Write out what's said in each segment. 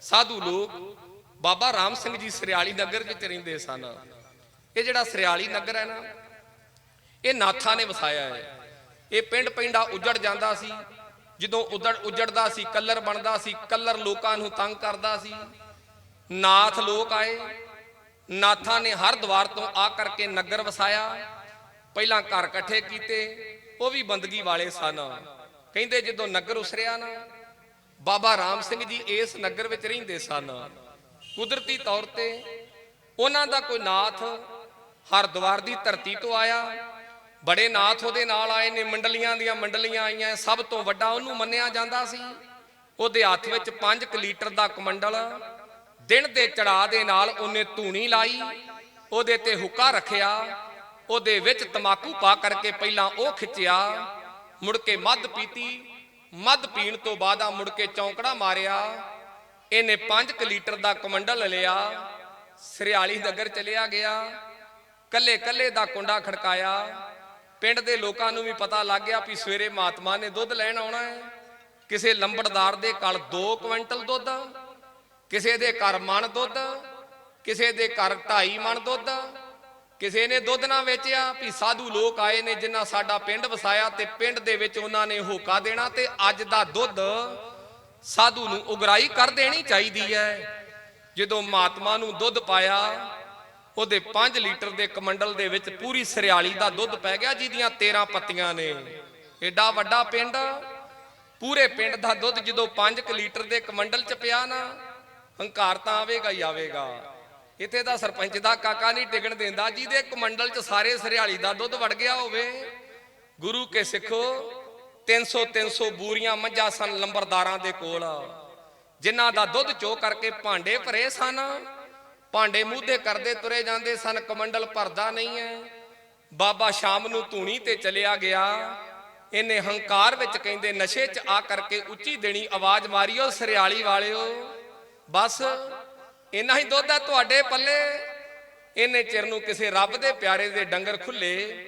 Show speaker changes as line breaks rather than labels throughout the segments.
ਸਾਧੂ ਲੋਕ ਬਾਬਾ ਰਾਮ ਸਿੰਘ ਜੀ ਸਰਿਆਲੀ ਨਗਰ ਵਿੱਚ ਰਹਿੰਦੇ ਸਨ। ਇਹ ਜਿਹੜਾ ਸਰਿਆਲੀ ਨਗਰ ਹੈ ਨਾ, ਇਹ ਨਾਥਾਂ ਨੇ ਵਸਾਇਆ ਹੈ। ਇਹ ਪਿੰਡ ਪਿੰਡਾ ਉੱਜੜ ਜਾਂਦਾ ਸੀ। ਜਦੋਂ ਉਜੜ ਉੱਜੜਦਾ ਸੀ, ਕੱਲਰ ਬਣਦਾ ਸੀ, ਕੱਲਰ ਲੋਕਾਂ ਨੂੰ ਤੰਗ ਕਰਦਾ ਸੀ। ਨਾਥ ਲੋਕ ਆਏ। ਨਾਥਾਂ ਨੇ ਹਰ ਦਵਾਰ ਤੋਂ ਆ ਕਰਕੇ ਨਗਰ ਵਸਾਇਆ। ਪਹਿਲਾਂ ਘਰ ਇਕੱਠੇ ਕੀਤੇ, ਉਹ ਵੀ ਬੰਦਗੀ ਵਾਲੇ ਸਨ। ਕਹਿੰਦੇ ਜਦੋਂ ਨਗਰ ਉਸਰਿਆ ਨਾ ਬਾਬਾ ਰਾਮ ਸਿੰਘ ਜੀ ਇਸ ਨਗਰ ਵਿੱਚ ਰਹਿੰਦੇ ਸਨ। ਕੁਦਰਤੀ ਤੌਰ ਤੇ ਉਹਨਾਂ ਦਾ ਕੋਈ ਨਾਥ ਹਰਦੁਆਰ ਦੀ ਧਰਤੀ ਤੋਂ ਆਇਆ। ਬੜੇ ਨਾਥ ਉਹਦੇ ਨਾਲ ਆਏ ਨੇ, ਮੰਡਲੀਆਂ ਦੀਆਂ ਮੰਡਲੀਆਂ ਆਈਆਂ, ਸਭ ਤੋਂ ਵੱਡਾ ਉਹਨੂੰ ਮੰਨਿਆ ਜਾਂਦਾ ਸੀ। ਉਹਦੇ ਹੱਥ ਵਿੱਚ 5 ਲੀਟਰ ਦਾ ਕਮੰਡਲ, ਦਿਨ ਦੇ ਚੜਾ ਦੇ ਨਾਲ ਉਹਨੇ ਧੂਣੀ ਲਾਈ, ਉਹਦੇ ਤੇ ਹੁੱਕਾ ਰੱਖਿਆ, ਉਹਦੇ ਵਿੱਚ ਤਮਾਕੂ ਪਾ ਕਰਕੇ ਪਹਿਲਾਂ ਉਹ ਖਿੱਚਿਆ, ਮੁੜ ਕੇ ਮੱਧ ਪੀਤੀ ਮੱਧ ਪੀਣ ਤੋਂ ਬਾਅਦ ਆ ਮੁੜ ਕੇ ਚੌਂਕੜਾ ਮਾਰਿਆ। ਇਹਨੇ 5 ਲੀਟਰ ਦਾ ਕਮੰਡਲ ਲਿਆ। ਸਰਿਆਲੀ ਨਗਰ ਚਲਿਆ ਗਿਆ। ਕੱਲੇ ਕੱਲੇ ਦਾ ਕੁੰਡਾ ਖੜਕਾਇਆ। ਪਿੰਡ ਦੇ ਲੋਕਾਂ ਨੂੰ ਵੀ ਪਤਾ ਲੱਗ ਗਿਆ ਵੀ ਸਵੇਰੇ ਮਹਾਤਮਾ ਨੇ ਦੁੱਧ ਲੈਣ ਆਉਣਾ ਹੈ। ਕਿਸੇ ਲੰਬੜਦਾਰ ਦੇ ਕੋਲ 2 ਕੁਇੰਟਲ ਦੁੱਧ, ਕਿਸੇ ਦੇ ਘਰ ਮਣ ਦੁੱਧ, ਕਿਸੇ ਦੇ ਘਰ 2.5 ਮਣ ਦੁੱਧ ਕਿਸੇ ਨੇ ਦੁੱਧ ਨਾ ਵੇਚਿਆ, ਵੀ ਸਾਧੂ ਲੋਕ ਆਏ ਨੇ ਜਿਨ੍ਹਾਂ ਸਾਡਾ ਪਿੰਡ ਵਸਾਇਆ ਤੇ ਪਿੰਡ ਦੇ ਵਿੱਚ ਉਹਨਾਂ ਨੇ ਹੋਕਾ ਦੇਣਾ ਤੇ ਅੱਜ ਦਾ ਦੁੱਧ ਸਾਧੂ ਨੂੰ ਉਗਰਾਈ ਕਰ ਦੇਣੀ ਚਾਹੀਦੀ ਹੈ। ਜਦੋਂ ਮਹਾਤਮਾ ਨੂੰ ਦੁੱਧ ਪਾਇਆ, ਉਹਦੇ 5 ਲੀਟਰ ਦੇ ਕਮੰਡਲ ਦੇ ਵਿੱਚ ਪੂਰੀ ਸਰਿਆਲੀ ਦਾ ਦੁੱਧ ਪੈ ਗਿਆ ਜਿਹਦੀਆਂ 13 ਪੱਤੀਆਂ ਨੇ। ਏਡਾ ਵੱਡਾ ਪਿੰਡ, ਪੂਰੇ ਪਿੰਡ ਦਾ ਦੁੱਧ ਜਦੋਂ 5 ਲੀਟਰ ਦੇ ਕਮੰਡਲ ਚ ਪਿਆ ਨਾ, ਹੰਕਾਰ ਤਾਂ ਆਵੇਗਾ ਹੀ ਆਵੇਗਾ। ਇੱਥੇ ਦਾ ਸਰਪੰਚ ਦਾ ਕਾਕਾ ਨਹੀਂ ਟਿਕਣ ਦਿੰਦਾ, ਜਿਹਦੇ ਕਮੰਡਲ ਚ ਸਾਰੇ ਸਰਿਆਲੀ ਦਾ ਦੁੱਧ ਵੜ ਗਿਆ ਹੋਵੇ। ਗੁਰੂ ਕੇ ਸਿੱਖੋ 300 300 ਬੂਰੀਆਂ ਮੱਝਾਂ ਸਨ ਲੰਬਰਦਾਰਾਂ ਦੇ ਕੋਲ। ਜਿਨ੍ਹਾਂ ਦਾ ਦੁੱਧ ਚੋ ਕਰਕੇ ਭਾਂਡੇ ਭਰੇ ਸਨ, ਭਾਂਡੇ ਮੂਧੇ ਕਰਦੇ ਤੁਰੇ ਜਾਂਦੇ ਸਨ, ਕਮੰਡਲ ਭਰਦਾ ਨਹੀਂ ਹੈ। ਬਾਬਾ ਸ਼ਾਮ ਨੂੰ ਧੂਣੀ ਤੇ ਚਲਿਆ ਗਿਆ। ਇਹਨੇ ਹੰਕਾਰ ਵਿੱਚ ਕਹਿੰਦੇ, ਨਸ਼ੇ 'ਚ ਆ ਕਰਕੇ ਉੱਚੀ ਦੇਣੀ ਆਵਾਜ਼ ਮਾਰੀਓ, ਸਰਿਆਲੀ ਵਾਲਿਓ। ਬਸ ਇੰਨਾ ਹੀ ਦੁੱਧ ਆ ਤੁਹਾਡੇ ਪੱਲੇ। ਇਹਨੇ ਚਿਰ ਨੂੰ ਕਿਸੇ ਰੱਬ ਦੇ ਪਿਆਰੇ ਦੇ ਡੰਗਰ ਖੁੱਲੇ।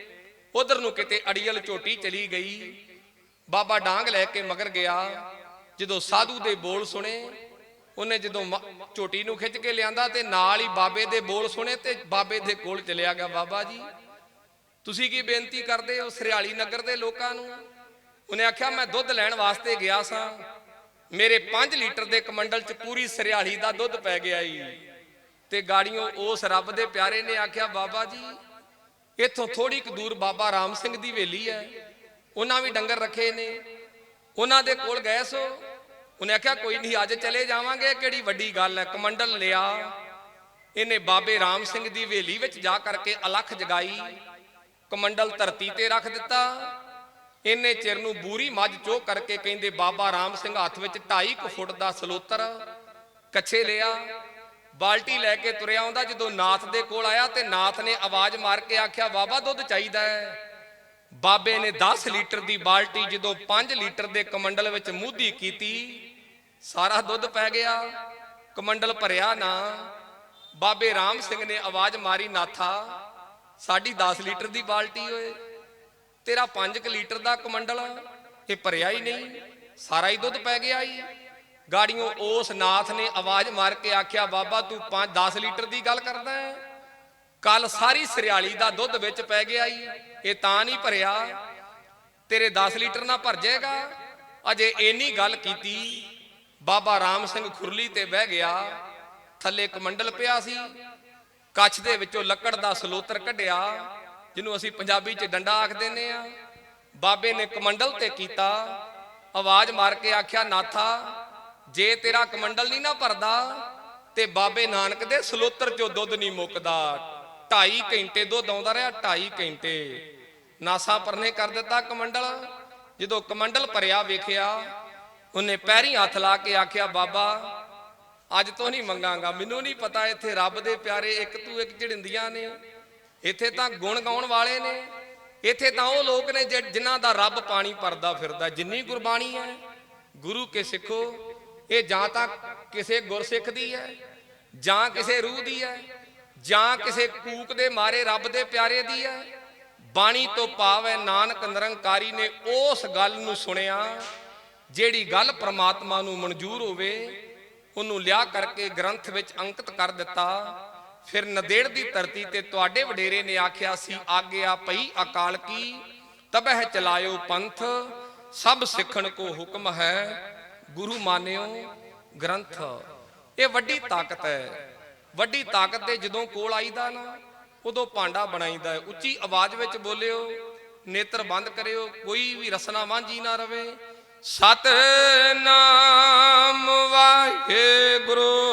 ਉਧਰ ਨੂੰ ਕਿਤੇ ਅੜੀਅਲ ਝੋਟੀ ਚਲੀ ਗਈ। ਬਾਬਾ ਡਾਂਗ ਲੈ ਕੇ ਮਗਰ ਗਿਆ। ਜਦੋਂ ਸਾਧੂ ਦੇ ਬੋਲ ਸੁਣੇ, ਉਹਨੇ ਜਦੋਂ ਮ- ਝੋਟੀ ਨੂੰ ਖਿੱਚ ਕੇ ਲਿਆਂਦਾ ਤੇ ਨਾਲ ਹੀ ਬਾਬੇ ਦੇ ਬੋਲ ਸੁਣੇ ਤੇ ਬਾਬੇ ਦੇ ਕੋਲ ਚਲਿਆ ਗਿਆ। ਬਾਬਾ ਜੀ, ਤੁਸੀਂ ਕੀ ਬੇਨਤੀ ਕਰਦੇ ਹੋ ਸਰਿਆਲੀ ਨਗਰ ਦੇ ਲੋਕਾਂ ਨੂੰ? ਉਹਨੇ ਆਖਿਆ, ਮੈਂ ਦੁੱਧ ਲੈਣ ਵਾਸਤੇ ਗਿਆ ਸਾਂ। ਮੇਰੇ 5 ਲੀਟਰ ਦੇ ਕਮੰਡਲ ਚ ਪੂਰੀ ਸਰਿਆਲੀ ਦਾ ਦੁੱਧ ਪੈ ਗਿਆ ਈ। ਤੇ ਗਾੜੀਆਂ ਉਸ ਰੱਬ ਦੇ ਪਿਆਰੇ ਨੇ ਆਖਿਆ, ਬਾਬਾ ਜੀ, ਇੱਥੋਂ ਥੋੜੀ ਕੁ ਦੂਰ ਬਾਬਾ ਰਾਮ ਸਿੰਘ ਦੀ ਹਵੇਲੀ ਹੈ ਉਹਨਾਂ ਵੀ ਡੰਗਰ ਰੱਖੇ ਨੇ। ਉਹਨਾਂ ਦੇ ਕੋਲ ਗਏ ਸੋ। ਉਹਨੇ ਆਖਿਆ, ਕੋਈ ਨਹੀਂ, ਅੱਜ ਚਲੇ ਜਾਵਾਂਗੇ, ਕਿਹੜੀ ਵੱਡੀ ਗੱਲ ਹੈ ਕਮੰਡਲ ਲਿਆ। ਇਹਨੇ ਬਾਬੇ ਰਾਮ ਸਿੰਘ ਦੀ ਹਵੇਲੀ ਵਿੱਚ ਜਾ ਕਰਕੇ ਅਲੱਖ ਜਗਾਈ। ਕਮੰਡਲ ਧਰਤੀ ਤੇ ਰੱਖ ਦਿੱਤਾ। ਇੰਨੇ ਚਿਰ ਨੂੰ ਬੂਰੀ ਮੱਝ ਚੋ ਕਰਕੇ ਕਹਿੰਦੇ, ਬਾਬਾ ਰਾਮ ਸਿੰਘ ਹੱਥ ਵਿੱਚ 2.5 ਫੁੱਟ ਦਾ ਸਲੋਤਰ ਕੱਛੇ ਲਿਆ, ਬਾਲਟੀ ਲੈ ਕੇ ਤੁਰਿਆ ਆਉਂਦਾ, ਜਦੋਂ ਨਾਥ ਦੇ ਕੋਲ ਆਇਆ ਤੇ ਨਾਥ ਨੇ ਆਵਾਜ਼ ਮਾਰ ਕੇ ਆਖਿਆ, ਬਾਬਾ, ਦੁੱਧ ਚਾਹੀਦਾ ਹੈ। ਬਾਬੇ ਨੇ 10 ਲੀਟਰ ਦੀ ਬਾਲਟੀ, ਜਦੋਂ 5 ਲੀਟਰ ਦੇ ਕਮੰਡਲ ਵਿੱਚ ਮੂਧੀ ਕੀਤੀ, ਸਾਰਾ ਦੁੱਧ ਪੈ ਗਿਆ, ਕਮੰਡਲ ਭਰਿਆ ਨਾ। ਬਾਬੇ ਰਾਮ ਸਿੰਘ ਨੇ ਆਵਾਜ਼ ਮਾਰੀ, ਨਾਥਾ, ਸਾਡੀ 10 ਲੀਟਰ ਦੀ ਬਾਲਟੀ ਓਏ। ਤੇਰਾ 5 ਲੀਟਰ ਦਾ ਕਮੰਡਲ ਇਹ ਭਰਿਆ ਹੀ ਨਹੀਂ, ਸਾਰਾ ਹੀ ਦੁੱਧ ਪੈ ਗਿਆ ਹੀ ਗਾੜੀਆਂ ਉਸ ਨਾਥ ਨੇ ਆਵਾਜ਼ ਮਾਰ ਕੇ ਆਖਿਆ, ਬਾਬਾ ਤੂੰ 5 10 ਲੀਟਰ ਦੀ ਗੱਲ ਕਰਦਾ ਹੈ। ਕੱਲ ਸਾਰੀ ਸਰਿਆਲੀ ਦਾ ਦੁੱਧ ਵਿੱਚ ਪੈ ਗਿਆ ਹੀ ਇਹ ਤਾਂ ਨਹੀਂ ਭਰਿਆ। ਤੇਰੇ 10 ਲੀਟਰ ਨਾ ਭਰ ਜਾਏਗਾ। ਅਜੇ ਇੰਨੀ ਗੱਲ ਕੀਤੀ, ਬਾਬਾ ਰਾਮ ਸਿੰਘ ਖੁਰਲੀ ਤੇ ਬਹਿ ਗਿਆ। ਥੱਲੇ ਕਮੰਡਲ ਪਿਆ ਸੀ, ਕੱਛ ਦੇ ਵਿੱਚੋਂ ਲੱਕੜ ਦਾ ਸਲੋਤਰ ਕੱਢਿਆ। ਜਿਹਨੂੰ ਅਸੀਂ ਪੰਜਾਬੀ 'ਚ ਡੰਡਾ ਆਖ ਦਿੰਦੇ ਆ ਬਾਬੇ ਨੇ ਕਮੰਡਲ ਤੇ ਕੀਤਾ। ਆਵਾਜ਼ ਮਾਰ ਕੇ ਆਖਿਆ, ਨਾਥਾ, ਜੇ ਤੇਰਾ ਕਮੰਡਲ ਨਹੀਂ ਨਾ ਭਰਦਾ, ਤੇ ਬਾਬੇ ਨਾਨਕ ਦੇ ਸਲੋਤਰ 'ਚੋਂ ਦੁੱਧ ਨਹੀਂ ਮੁੱਕਦਾ। 2.5 ਘੰਟੇ ਦੁੱਧ ਆਉਂਦਾ ਰਿਹਾ 2.5 ਘੰਟੇ। ਨਾਸਾ ਪਰਨੇ ਕਰ ਦਿੱਤਾ ਕਮੰਡਲ। ਜਦੋਂ ਕਮੰਡਲ ਭਰਿਆ, ਵੇਖਿਆ, ਉਹਨੇ ਪੈਰੀ ਹੱਥ ਲਾ ਕੇ ਆਖਿਆ, ਬਾਬਾ, ਅੱਜ ਤੋਂ ਨਹੀਂ ਮੰਗਾਂਗਾ। ਮੈਨੂੰ ਨਹੀਂ ਪਤਾ ਇੱਥੇ ਰੱਬ ਦੇ ਪਿਆਰੇ ਇੱਕ ਤੂੰ ਇੱਕ ਝੜਿੰਦੀਆਂ ਨੇ। ਇੱਥੇ ਤਾਂ ਗੁਣ ਗਾਉਣ ਵਾਲੇ ਨੇ। ਇੱਥੇ ਤਾਂ ਉਹ ਲੋਕ ਨੇ ਜਿ- ਜਿਨ੍ਹਾਂ ਦਾ ਰੱਬ ਪਾਣੀ ਭਰਦਾ ਫਿਰਦਾ। ਜਿੰਨੀ ਗੁਰਬਾਣੀ ਹੈ, ਗੁਰੂ ਕੇ ਸਿੱਖੋ। ਇਹ ਜਾਂ ਤਾਂ ਕਿਸੇ ਗੁਰਸਿੱਖ ਦੀ ਹੈ, ਜਾਂ ਕਿਸੇ ਰੂਹ ਦੀ ਹੈ, ਜਾਂ ਕਿਸੇ ਕੂਕ ਦੇ ਮਾਰੇ ਰੱਬ ਦੇ ਪਿਆਰੇ ਦੀ ਹੈ। ਬਾਣੀ ਤੋਂ ਭਾਵ ਹੈ ਨਾਨਕ ਨਿਰੰਕਾਰੀ ਨੇ ਉਸ ਗੱਲ ਨੂੰ ਸੁਣਿਆ, ਜਿਹੜੀ ਗੱਲ ਪ੍ਰਮਾਤਮਾ ਨੂੰ ਮਨਜ਼ੂਰ ਹੋਵੇ, ਉਹਨੂੰ ਲਿਆ ਕਰਕੇ ਗ੍ਰੰਥ ਵਿੱਚ ਅੰਕਿਤ ਕਰ ਦਿੱਤਾ। ਫਿਰ ਨਦੇੜ ਦੀ ਧਰਤੀ ਤੇ ਤੁਹਾਡੇ ਵਡੇਰੇ ਨੇ ਆਖਿਆ ਸੀ ਆਗਿਆ ਪਈ ਅਕਾਲ ਕੀ? ਤਬਹਿ ਚਲਾਇਓ ਪੰਥ, ਸਭ ਸਿੱਖਣ ਕੋ ਹੁਕਮ ਹੈ। ਗੁਰੂ ਮਾਨਿਓ ਗ੍ਰੰਥ। ਇਹ ਵੱਡੀ ਤਾਕਤ ਹੈ। ਵੱਡੀ ਤਾਕਤ ਦੇ ਜਦੋਂ ਕੋਲ ਆਈਦਾ ਨਾ, ਉਦੋਂ ਭਾਂਡਾ ਬਣਾਈਦਾ ਉੱਚੀ ਆਵਾਜ਼ ਵਿੱਚ ਬੋਲਿਓ, ਨੇਤਰ ਬੰਦ ਕਰਿਓ, ਕੋਈ ਵੀ ਰਸਨਾ ਵਾਂਝੀ ਨਾ ਰਵੇ। ਸਤਨਾਮ ਵਾਹਿਗੁਰੂ।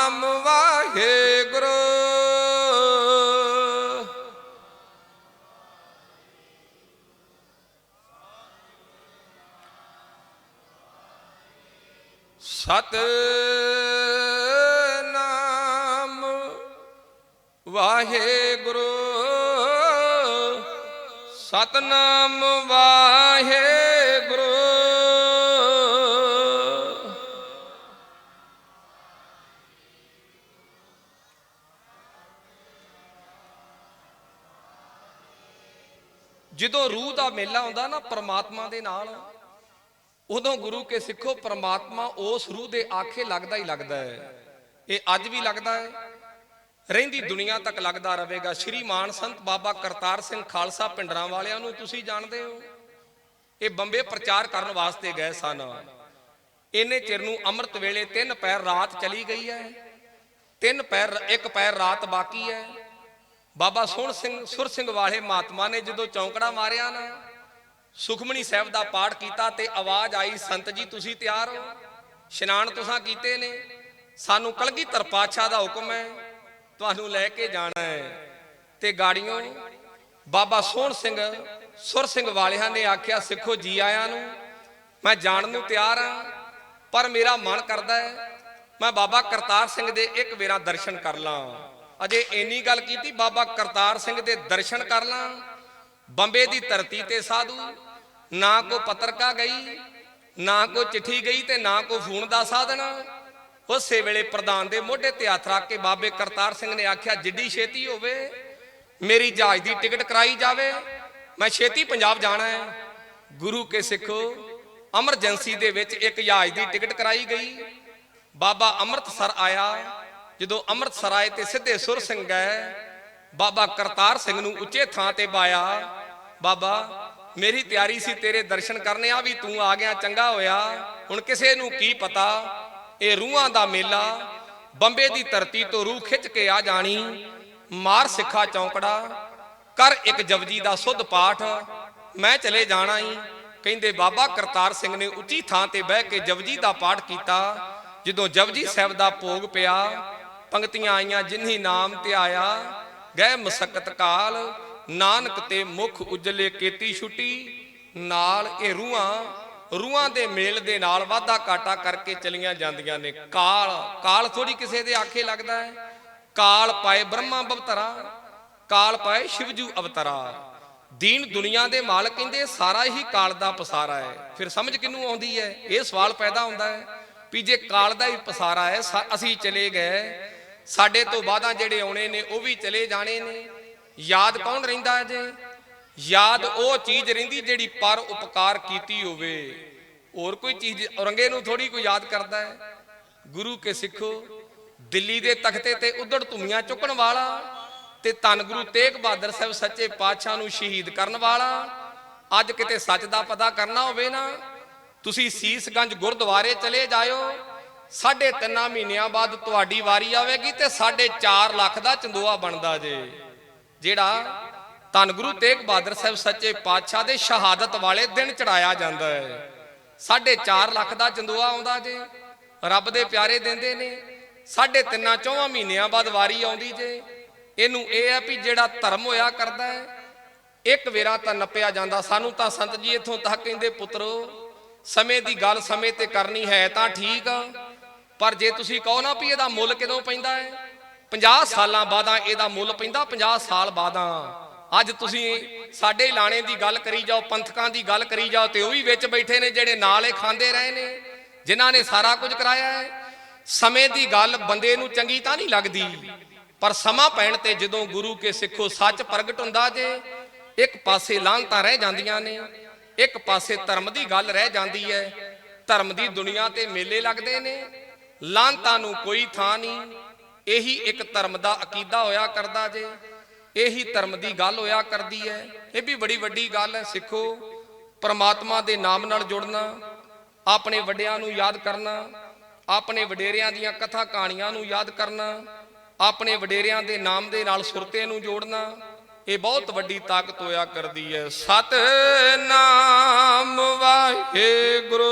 ਸਤ ਨਾਮ ਵਾਹਿਗੁਰੂ ਸਤਨਾਮ ਵਾਹਿਗੁਰੂ। ਜਦੋਂ ਰੂਹ ਦਾ ਮੇਲਾ ਹੁੰਦਾ ਨਾ ਪ੍ਰਮਾਤਮਾ ਦੇ ਨਾਲ ਉਦੋਂ ਗੁਰੂ ਕੇ ਸਿੱਖੋ ਪਰਮਾਤਮਾ ਉਸ ਰੂਹ ਦੇ ਆਖੇ ਲੱਗਦਾ ਹੀ ਲੱਗਦਾ ਹੈ। ਇਹ ਅੱਜ ਵੀ ਲੱਗਦਾ ਹੈ। ਰਹਿੰਦੀ ਦੁਨੀਆ ਤੱਕ ਲੱਗਦਾ ਰਹੇਗਾ। ਸ਼੍ਰੀ ਮਾਨ ਸੰਤ ਬਾਬਾ ਕਰਤਾਰ ਸਿੰਘ ਖਾਲਸਾ ਪਿੰਡਰਾਂ ਵਾਲਿਆਂ ਨੂੰ ਤੁਸੀਂ ਜਾਣਦੇ ਹੋ। ਇਹ ਬੰਬੇ ਪ੍ਰਚਾਰ ਕਰਨ ਵਾਸਤੇ ਗਏ ਸਨ। ਇਹਨੇ ਚਿਰ ਨੂੰ ਅੰਮ੍ਰਿਤ ਵੇਲੇ ਤਿੰਨ ਪੈਰ ਰਾਤ ਚਲੀ ਗਈ ਹੈ। ਤਿੰਨ ਪੈਰ ਇੱਕ ਪੈਰ ਰਾਤ ਬਾਕੀ ਹੈ। ਬਾਬਾ ਸੋਹਣ ਸਿੰਘ ਸੁਰ ਸਿੰਘ ਵਾਲੇ ਮਹਾਤਮਾ ਨੇ ਜਦੋਂ ਚੌਂਕੜਾ ਮਾਰਿਆ ਨਾ ਸੁਖਮਣੀ ਸਾਹਿਬ ਦਾ ਪਾਠ ਕੀਤਾ ਤੇ ਆਵਾਜ਼ ਆਈ, ਸੰਤ ਜੀ, ਤੁਸੀਂ ਤਿਆਰ ਹੋ? ਇਸ਼ਨਾਨ ਤੁਸੀਂ ਕੀਤੇ ਨੇ? ਸਾਨੂੰ ਕਲਗੀਧਰ ਪਾਤਸ਼ਾਹ ਦਾ ਹੁਕਮ ਹੈ, ਤੁਹਾਨੂੰ ਲੈ ਕੇ ਜਾਣਾ ਹੈ। ਤੇ ਗਾੜੀਆਂ ਬਾਬਾ ਸੋਹਣ ਸਿੰਘ, ਸੁਰ ਸਿੰਘ ਵਾਲਿਆਂ ਨੇ ਆਖਿਆ, ਸਿੱਖੋ ਜੀ ਆਇਆਂ ਨੂੰ, ਮੈਂ ਜਾਣ ਨੂੰ ਤਿਆਰ ਹਾਂ ਪਰ ਮੇਰਾ ਮਨ ਕਰਦਾ ਹੈ, ਮੈਂ ਬਾਬਾ ਕਰਤਾਰ ਸਿੰਘ ਦੇ ਇੱਕ ਵੇਰਾ ਦਰਸ਼ਨ ਕਰ ਲਾਂ। ਅਜੇ ਇੰਨੀ ਗੱਲ ਕੀਤੀ, ਬਾਬਾ ਕਰਤਾਰ ਸਿੰਘ ਦੇ ਦਰਸ਼ਨ ਕਰ ਲਾਂ ਬੰਬੇ ਦੀ ਧਰਤੀ ਤੇ ਸਾਧੂ। ਨਾ ਕੋ ਪੱਤਰਕਾ ਗਈ, ਨਾ ਕੋ ਚਿੱਠੀ ਗਈ ਤੇ ਨਾ ਕੋ ਫੋਨ ਦਾ ਸਾਧਨ। ਉਸੇ ਵੇਲੇ ਪ੍ਰਧਾਨ ਦੇ ਮੋਢੇ ਤੇ ਹੱਥ ਰੱਖ ਕੇ ਬਾਬੇ ਕਰਤਾਰ ਸਿੰਘ ਨੇ ਆਖਿਆ, ਜਿੱਡੀ ਛੇਤੀ ਹੋਵੇ, ਮੇਰੀ ਜਹਾਜ਼ ਦੀ ਟਿਕਟ ਕਰਾਈ ਜਾਵੇ। ਮੈਂ ਛੇਤੀ ਪੰਜਾਬ ਜਾਣਾ ਹੈ। ਗੁਰੂ ਕੇ ਸਿੱਖੋ ਐਮਰਜੈਂਸੀ ਦੇ ਵਿੱਚ ਇੱਕ ਜਹਾਜ਼ ਦੀ ਟਿਕਟ ਕਰਾਈ ਗਈ। ਬਾਬਾ ਅੰਮ੍ਰਿਤਸਰ ਆਇਆ। ਜਦੋਂ ਅੰਮ੍ਰਿਤਸਰ ਆਏ ਤੇ ਸਿੱਧੇ ਸੁਰ ਸਿੰਘ ਗਏ। ਬਾਬਾ ਕਰਤਾਰ ਸਿੰਘ ਨੂੰ ਉੱਚੇ ਥਾਂ ਤੇ ਬਾਇਆ। ਬਾਬਾ, ਮੇਰੀ ਤਿਆਰੀ ਸੀ ਤੇਰੇ ਦਰਸ਼ਨ ਕਰਨੇ ਆ ਵੀ ਤੂੰ ਆ ਗਿਆ, ਚੰਗਾ ਹੋਇਆ। ਹੁਣ ਕਿਸੇ ਨੂੰ ਕੀ ਪਤਾ? ਇਹ ਰੂਹਾਂ ਦਾ ਮੇਲਾ, ਬੰਬੇ ਦੀ ਧਰਤੀ ਤੋਂ ਰੂਹ ਖਿੱਚ ਕੇ ਆ ਜਾਣੀ, ਮਾਰ ਸਿੱਖਾ ਚੌਂਕੜਾ, ਕਰ ਇੱਕ ਜਪਜੀ ਦਾ ਸੁੱਧ ਪਾਠ, ਮੈਂ ਚਲੇ ਜਾਣਾ ਹੀ ਕਹਿੰਦੇ ਬਾਬਾ ਕਰਤਾਰ ਸਿੰਘ ਨੇ ਉੱਚੀ ਥਾਂ ਤੇ ਬਹਿ ਕੇ ਜਪਜੀ ਦਾ ਪਾਠ ਕੀਤਾ। ਜਦੋਂ ਜਪਜੀ ਸਾਹਿਬ ਦਾ ਭੋਗ ਪਿਆ ਪੰਕਤੀਆਂ ਆਈਆਂ ਜਿਨਹੀ ਨਾਮ ਤੇ ਆਇਆ ਗਏ ਮਸਕਤ ਕਾਲ ਨਾਨਕ ਤੇ ਮੁਖ ਉਜਲੇ ਕੀਤੀ ਛੁੱਟੀ। ਨਾਲ ਇਹ ਰੂਹਾਂ ਰੂਹਾਂ ਦੇ ਮੇਲ ਦੇ ਨਾਲ ਵਾਧਾ ਕਾਟਾ ਕਰਕੇ ਚਲੀਆਂ ਜਾਂਦੀਆਂ ਨੇ। ਕਾਲ ਕਾਲ ਥੋੜੀ ਕਿਸੇ ਦੇ ਆਖੇ ਲੱਗਦਾ ਹੈ। ਕਾਲ ਪਾਏ ਬ੍ਰਹਮਾ ਬਵਤਰਾ ਕਾਲ ਪਾਏ ਸ਼ਿਵਜੂ ਅਵਤਾਰਾ। ਦੀਨ ਦੁਨੀਆ ਦੇ ਮਾਲਕ ਕਹਿੰਦੇ ਸਾਰਾ ਹੀ ਕਾਲ ਦਾ ਪਸਾਰਾ ਹੈ। ਫਿਰ ਸਮਝ ਕਿਨੂੰ ਆਉਂਦੀ ਹੈ? ਇਹ ਸਵਾਲ ਪੈਦਾ ਹੁੰਦਾ ਹੈ ਵੀ ਜੇ ਕਾਲ ਦਾ ਹੀ ਪਸਾਰਾ ਹੈ ਅਸੀਂ ਚਲੇ ਗਏ। ਸਾਡੇ ਤੋਂ ਬਾਅਦਾਂ ਜਿਹੜੇ ਆਉਣੇ ਨੇ, ਉਹ ਵੀ ਚਲੇ ਜਾਣੇ ਨੇ। ਯਾਦ ਕੌਣ ਰਹਿੰਦਾ ਹੈ ਜੇ? ਯਾਦ ਉਹ ਚੀਜ਼ ਰਹਿੰਦੀ ਜਿਹੜੀ ਪਰ ਉਪਕਾਰ ਕੀਤੀ ਹੋਵੇ। ਹੋਰ ਕੋਈ ਚੀਜ਼ ਔਰੰਗੇ ਨੂੰ ਥੋੜੀ ਕੋਈ ਯਾਦ ਕਰਦਾ ਹੈ? ਗੁਰੂ ਕੇ ਸਿੱਖੋ, ਦਿੱਲੀ ਦੇ ਤਖਤੇ ਤੇ ਉਧੜ ਧੁਮੀਆਂ ਚੁੱਕਣ ਵਾਲਾ ਤੇ ਧੰਨ ਗੁਰੂ ਤੇਗ ਬਹਾਦਰ ਸਾਹਿਬ ਸੱਚੇ ਪਾਤਸ਼ਾਹ ਨੂੰ ਸ਼ਹੀਦ ਕਰਨ ਵਾਲਾ। ਅੱਜ ਕਿਤੇ ਸੱਚ ਦਾ ਪਤਾ ਕਰਨਾ ਹੋਵੇ ਨਾ, ਤੁਸੀਂ ਸੀਸਗੰਜ ਗੁਰਦੁਆਰੇ ਚਲੇ ਜਾਇਓ, ਸਾਢੇ ਤਿੰਨਾਂ ਮਹੀਨਿਆਂ ਬਾਅਦ ਤੁਹਾਡੀ ਵਾਰੀ ਆਵੇਗੀ ਤੇ ਸਾਢੇ 4 ਲੱਖ ਦਾ ਚੰਦੋਆ ਬਣਦਾ ਜੇ। ਜਿਹੜਾ ਧੰਨ ਗੁਰੂ ਤੇਗ ਬਹਾਦਰ ਸਾਹਿਬ ਸੱਚੇ ਪਾਤਸ਼ਾਹ ਦੇ ਸ਼ਹਾਦਤ ਵਾਲੇ ਦਿਨ ਚੜਾਇਆ ਜਾਂਦਾ ਹੈ। ਸਾਢੇ 4 ਲੱਖ ਦਾ ਚੰਦੋਆ ਆਉਂਦਾ ਜੇ, ਰੱਬ ਦੇ ਪਿਆਰੇ ਦਿੰਦੇ ਨੇ। ਸਾਢੇ ਤਿੰਨਾਂ ਚੌਵਾਂ ਮਹੀਨਿਆਂ ਬਾਅਦ ਵਾਰੀ ਆਉਂਦੀ ਜੇ। ਇਹਨੂੰ ਇਹ ਹੈ ਵੀ ਜਿਹੜਾ ਧਰਮ ਹੋਇਆ ਕਰਦਾ ਹੈ, ਇੱਕ ਵੇਰਾ ਤਾਂ ਨੱਪਿਆ ਜਾਂਦਾ। ਸਾਨੂੰ ਤਾਂ ਸੰਤ ਜੀ ਇੱਥੋਂ ਤੱਕ ਕਹਿੰਦੇ, ਪੁੱਤਰੋ, ਸਮੇਂ ਦੀ ਗੱਲ ਸਮੇਂ ਤੇ ਕਰਨੀ ਹੈ ਤਾਂ ਠੀਕ ਆ। ਪਰ ਜੇ ਤੁਸੀਂ ਕਹੋ ਨਾ ਵੀ ਇਹਦਾ ਮੁੱਲ ਕਿਦੋਂ ਪੈਂਦਾ ਹੈ 50 ਸਾਲਾਂ ਬਾਅਦਾਂ ਇਹਦਾ ਮੁੱਲ ਪੈਂਦਾ 50 ਸਾਲ ਬਾਅਦਾਂ ਅੱਜ ਤੁਸੀਂ ਸਾਡੇ ਲਾਣੇ ਦੀ ਗੱਲ ਕਰੀ ਜਾਓ, ਪੰਥਕਾਂ ਦੀ ਗੱਲ ਕਰੀ ਜਾਓ, ਤੇ ਉਹ ਵੀ ਵਿੱਚ ਬੈਠੇ ਨੇ ਜਿਹੜੇ ਨਾਲ ਇਹ ਖਾਂਦੇ ਰਹੇ ਨੇ, ਜਿਨ੍ਹਾਂ ਨੇ ਸਾਰਾ ਕੁਝ ਕਰਾਇਆ ਹੈ। ਸਮੇਂ ਦੀ ਗੱਲ ਬੰਦੇ ਨੂੰ ਚੰਗੀ ਤਾਂ ਨਹੀਂ ਲੱਗਦੀ, ਪਰ ਸਮਾਂ ਪੈਣ ਤੇ ਜਦੋਂ ਗੁਰੂ ਕੇ ਸਿੱਖੋ ਸੱਚ ਪ੍ਰਗਟ ਹੁੰਦਾ ਜੇ, ਇੱਕ ਪਾਸੇ ਲਾਂਤਾਂ ਰਹਿ ਜਾਂਦੀਆਂ ਨੇ, ਇੱਕ ਪਾਸੇ ਧਰਮ ਦੀ ਗੱਲ ਰਹਿ ਜਾਂਦੀ ਹੈ। ਧਰਮ ਦੀ ਦੁਨੀਆ ਤੇ ਮੇਲੇ ਲੱਗਦੇ ਨੇ ਲਾਂਤਾਂ ਨੂੰ ਕੋਈ ਥਾਂ ਨਹੀਂ ਇਹੀ ਇੱਕ ਧਰਮ ਦਾ ਅਕੀਦਾ ਹੋਇਆ ਕਰਦਾ ਜੇ, ਇਹੀ ਧਰਮ ਦੀ ਗੱਲ ਹੋਇਆ ਕਰਦੀ ਹੈ। ਇਹ ਵੀ ਬੜੀ ਵੱਡੀ ਗੱਲ ਹੈ, ਸਿੱਖੋ, ਪਰਮਾਤਮਾ ਦੇ ਨਾਮ ਨਾਲ ਜੁੜਨਾ, ਆਪਣੇ ਵੱਡਿਆਂ ਨੂੰ ਯਾਦ ਕਰਨਾ, ਆਪਣੇ ਵਡੇਰਿਆਂ ਦੀਆਂ ਕਥਾ ਕਹਾਣੀਆਂ ਨੂੰ ਯਾਦ ਕਰਨਾ, ਆਪਣੇ ਵਡੇਰਿਆਂ ਦੇ ਨਾਮ ਦੇ ਨਾਲ ਸੁਰਤੇ ਨੂੰ ਜੋੜਨਾ, ਇਹ ਬਹੁਤ ਵੱਡੀ ਤਾਕਤ ਹੋਇਆ ਕਰਦੀ ਹੈ। ਸਤ ਨਾਮ ਵਾਹਿਗੁਰੂ।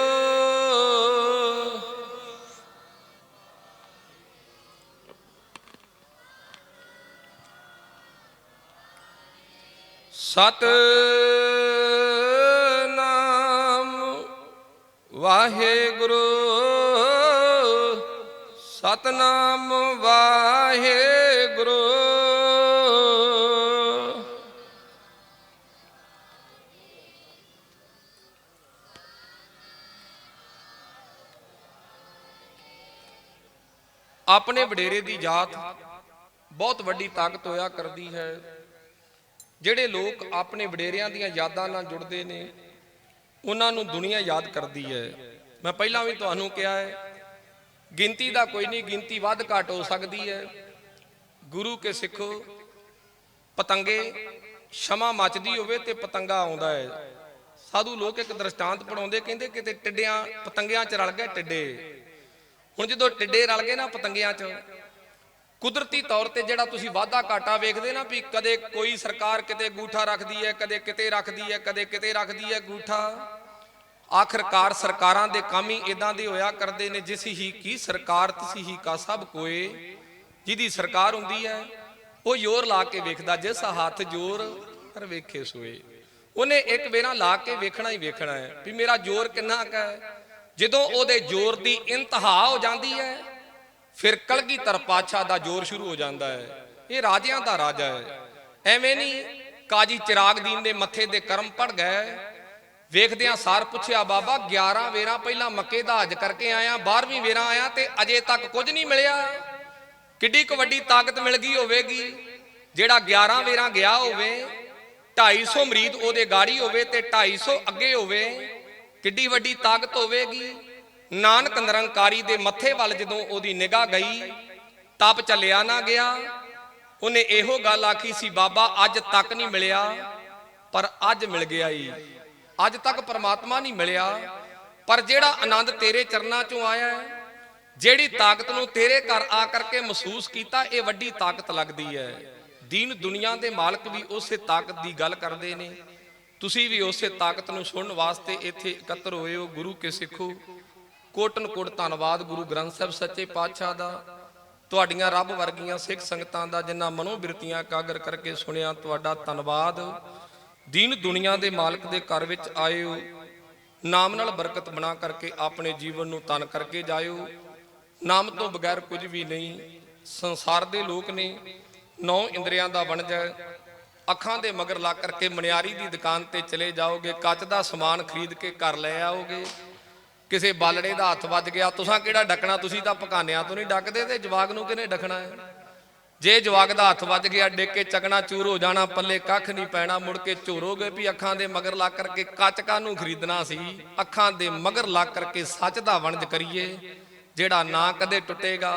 ਸਤ ਨਾਮ ਵਾਹਿਗੁਰੂ, ਸਤਨਾਮ ਵਾਹਿਗੁਰੂ। ਆਪਣੇ ਵਡੇਰੇ ਦੀ ਜਾਤ ਬਹੁਤ ਵੱਡੀ ਤਾਕਤ ਹੋਇਆ ਕਰਦੀ ਹੈ। ਜਿਹੜੇ ਲੋਕ ਆਪਣੇ ਵਡੇਰਿਆਂ ਦੀਆਂ ਯਾਦਾਂ ਨਾਲ ਜੁੜਦੇ ਨੇ, ਉਹਨਾਂ ਨੂੰ ਦੁਨੀਆ ਯਾਦ ਕਰਦੀ ਹੈ। ਮੈਂ ਪਹਿਲਾਂ ਵੀ ਤੁਹਾਨੂੰ ਕਿਹਾ ਹੈ, ਗਿਣਤੀ ਦਾ ਕੋਈ ਨਹੀਂ, ਗਿਣਤੀ ਵੱਧ ਘੱਟ ਹੋ ਸਕਦੀ ਹੈ। ਗੁਰੂ ਕੇ ਸਿੱਖੋ ਪਤੰਗੇ, ਸ਼ਮਾ ਮੱਚਦੀ ਹੋਵੇ ਤੇ ਪਤੰਗਾ ਆਉਂਦਾ ਹੈ। ਸਾਧੂ ਲੋਕ ਇੱਕ ਦ੍ਰਿਸ਼ਟਾਂਤ ਪੜਾਉਂਦੇ ਕਹਿੰਦੇ ਕਿਤੇ ਟਿੱਡਿਆਂ, ਪਤੰਗਿਆਂ 'ਚ ਰਲ ਗਏ ਟਿੱਡੇ। ਹੁਣ ਜਦੋਂ ਟਿੱਡੇ ਰਲ ਗਏ ਨਾ ਪਤੰਗਿਆਂ 'ਚ ਕੁਦਰਤੀ ਤੌਰ ਤੇ ਜਿਹੜਾ ਤੁਸੀਂ ਵਾਧਾ ਘਾਟਾ ਵੇਖਦੇ ਨਾ ਵੀ ਕਦੇ ਕੋਈ ਸਰਕਾਰ ਕਿਤੇ ਗੂਠਾ ਰੱਖਦੀ ਹੈ, ਕਦੇ ਕਿਤੇ ਰੱਖਦੀ ਹੈ, ਕਦੇ ਕਿਤੇ ਰੱਖਦੀ ਹੈ ਗੂਠਾ। ਆਖਰਕਾਰ ਸਰਕਾਰਾਂ ਦੇ ਕੰਮ ਹੀ ਇਦਾਂ ਦੇ ਹੋਇਆ ਕਰਦੇ ਨੇ ਜਿਸ ਹੀ ਕੀ ਸਰਕਾਰ, ਤਿਸ ਹੀ ਕਾ ਸਭ ਕੋਏ। ਜਿਹਦੀ ਸਰਕਾਰ ਹੁੰਦੀ ਹੈ, ਉਹ ਜ਼ੋਰ ਲਾ ਕੇ ਵੇਖਦਾ, ਜਿਸ ਹੱਥ ਜ਼ੋਰ ਪਰ ਵੇਖੇ ਸੋਏ। ਉਹਨੇ ਇੱਕ ਵੇਰਾ ਲਾ ਕੇ ਵੇਖਣਾ ਹੀ ਵੇਖਣਾ ਹੈ ਵੀ ਮੇਰਾ ਜ਼ੋਰ ਕਿੰਨਾ ਕੁ ਹੈ। ਜਦੋਂ ਉਹਦੇ ਜ਼ੋਰ ਦੀ ਇੰਤਹਾ ਹੋ ਜਾਂਦੀ ਹੈ ਫਿਰ ਕਲਗੀਧਰ ਪਾਤਸ਼ਾਹ ਦਾ ਜ਼ੋਰ ਸ਼ੁਰੂ ਹੋ ਜਾਂਦਾ ਹੈ। ਇਹ ਰਾਜਿਆਂ ਦਾ ਰਾਜਾ ਹੈ। ਐਵੇਂ ਨਹੀਂ ਕਾਜੀ ਚਿਰਾਗ ਦੀਨ ਦੇ ਮੱਥੇ ਦੇ ਕਰਮ ਪੜ ਗਏ। ਵੇਖਦਿਆਂ ਸਾਰ ਪੁੱਛਿਆ, ਬਾਬਾ 11 ਵੇਰਾ ਪਹਿਲਾਂ ਮੱਕੇ ਦਾ ਹਜ ਕਰਕੇ ਆਇਆ 12ਵੀਂ ਵੇਰਾ ਆਇਆ ਤੇ ਅਜੇ ਤੱਕ ਕੁਝ ਨਹੀਂ ਮਿਲਿਆ। ਕਿੱਡੀ ਕੁ ਵੱਡੀ ਤਾਕਤ ਮਿਲ ਗਈ ਹੋਵੇਗੀ। ਜਿਹੜਾ 11 ਵੇਰਾ ਗਿਆ ਹੋਵੇ 250 ਮਰੀਦ ਉਹਦੇ ਗਾੜੀ ਹੋਵੇ ਤੇ 250 ਅੱਗੇ ਹੋਵੇ, ਕਿੱਡੀ ਵੱਡੀ ਤਾਕਤ ਹੋਵੇਗੀ। ਨਾਨਕ ਨਿਰੰਕਾਰੀ ਦੇ ਮੱਥੇ ਵੱਲ ਜਦੋਂ ਉਹਦੀ ਨਿਗਾਹ ਗਈ, ਤਪ ਚੱਲਿਆ ਨਾ ਗਿਆ। ਉਹਨੇ ਇਹੋ ਗੱਲ ਆਖੀ ਸੀ, ਬਾਬਾ, ਅੱਜ ਤੱਕ ਨਹੀਂ ਮਿਲਿਆ, ਪਰ ਅੱਜ ਮਿਲ ਗਿਆ ਈ। ਅੱਜ ਤੱਕ ਪਰਮਾਤਮਾ ਨਹੀਂ ਮਿਲਿਆ। ਪਰ ਜਿਹੜਾ ਆਨੰਦ ਤੇਰੇ ਚਰਨਾਂ ਚੋਂ ਆਇਆ ਹੈ ਜਿਹੜੀ ਤਾਕਤ ਨੂੰ ਤੇਰੇ ਘਰ ਆ ਕਰਕੇ ਮਹਿਸੂਸ ਕੀਤਾ, ਇਹ ਵੱਡੀ ਤਾਕਤ ਲੱਗਦੀ ਹੈ ਦੀਨ ਦੁਨੀਆ ਦੇ ਮਾਲਕ ਵੀ ਉਸੇ ਤਾਕਤ ਦੀ ਗੱਲ ਕਰਦੇ ਨੇ। ਤੁਸੀਂ ਵੀ ਉਸੇ ਤਾਕਤ ਨੂੰ ਸੁਣਨ ਵਾਸਤੇ ਇੱਥੇ ਇਕੱਤਰ ਹੋਏ ਹੋ, ਗੁਰੂ ਕੇ ਸਿੱਖੋ। ਕੋਟਨ ਕੋਟ ਧੰਨਵਾਦ ਗੁਰੂ ਗ੍ਰੰਥ ਸਾਹਿਬ ਸੱਚੇ ਪਾਤਸ਼ਾਹ ਦਾ। ਤੁਹਾਡੀਆਂ ਰੱਬ ਵਰਗੀਆਂ ਸਿੱਖ ਸੰਗਤਾਂ ਦਾ ਜਿਨ੍ਹਾਂ ਮਨੋਬਿਰਤੀਆਂ ਇਕਾਗਰ ਕਰਕੇ ਸੁਣਿਆ, ਤੁਹਾਡਾ ਧੰਨਵਾਦ। ਦੀਨ ਦੁਨੀਆ ਦੇ ਮਾਲਕ ਦੇ ਘਰ ਵਿੱਚ ਆਇਓ। ਨਾਮ ਨਾਲ ਬਰਕਤ ਬਣਾ ਕਰਕੇ ਆਪਣੇ ਜੀਵਨ ਨੂੰ ਤਨ ਕਰਕੇ ਜਾਇਓ। ਨਾਮ ਤੋਂ ਬਗੈਰ ਕੁਝ ਵੀ ਨਹੀਂ, ਸੰਸਾਰ ਦੇ ਲੋਕ ਨੇ, ਨੌ ਇੰਦਰੀਆਂ ਦਾ ਵਣਜ। ਹੈ ਅੱਖਾਂ ਦੇ ਮਗਰ ਲਾ ਕਰਕੇ ਮਨਿਆਰੀ ਦੀ ਦੁਕਾਨ ਤੇ ਚਲੇ ਜਾਓਗੇ, ਕੱਚ ਦਾ ਸਮਾਨ ਖਰੀਦ ਕੇ ਘਰ ਲੈ ਆਓਗੇ। ਕਿਸੇ ਬਾਲੜੇ ਦਾ ਹੱਥ ਵੱਜ ਗਿਆ, ਤੁਸੀਂ ਕਿਹੜਾ ਡੱਕਣਾ? ਤੁਸੀਂ ਤਾਂ ਪਕਾਨਿਆਂ ਤੋਂ ਨਹੀਂ ਡੱਕਦੇ ਤੇ ਜਵਾਗ ਨੂੰ ਕਿਹਨੇ ਡੱਕਣਾ ਹੈ? ਜੇ ਜਵਾਗ ਦਾ ਹੱਥ ਵੱਜ ਗਿਆ ਡਿੱਗ ਕੇ ਚਕਣਾ, ਚੂਰ ਹੋ ਜਾਣਾ, ਪੱਲੇ ਕੱਖ ਨਹੀਂ ਪੈਣਾ, ਮੁੜ ਕੇ ਝੋਰੋਗੇ ਵੀ ਅੱਖਾਂ ਦੇ ਮਗਰ ਲਾ ਕਰਕੇ ਕੱਚ ਨੂੰ ਖਰੀਦਣਾ ਸੀ। ਅੱਖਾਂ ਦੇ ਮਗਰ ਲਾ ਕਰਕੇ ਸੱਚ ਦਾ ਵਣਜ ਕਰੀਏ, ਜਿਹੜਾ ਨਾ ਕਦੇ ਟੁੱਟੇਗਾ,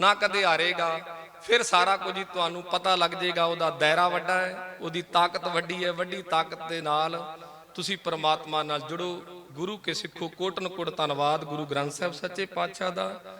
ਨਾ ਕਦੇ ਹਾਰੇਗਾ, ਫਿਰ ਸਾਰਾ ਕੁਝ ਹੀ ਤੁਹਾਨੂੰ ਪਤਾ ਲੱਗ ਜਾਏਗਾ, ਉਹਦਾ ਦਾਇਰਾ ਵੱਡਾ ਹੈ, ਉਹਦੀ ਤਾਕਤ ਵੱਡੀ ਹੈ, ਵੱਡੀ ਤਾਕਤ ਦੇ ਨਾਲ ਤੁਸੀਂ ਪਰਮਾਤਮਾ ਨਾਲ ਜੁੜੋ। ਗੁਰੂ ਕੇ ਸਿੱਖੋ ਕੋਟਨ ਕੋਟ ਧੰਨਵਾਦ ਗੁਰੂ ਗ੍ਰੰਥ ਸਾਹਿਬ ਸੱਚੇ ਪਾਤਸ਼ਾਹ ਦਾ।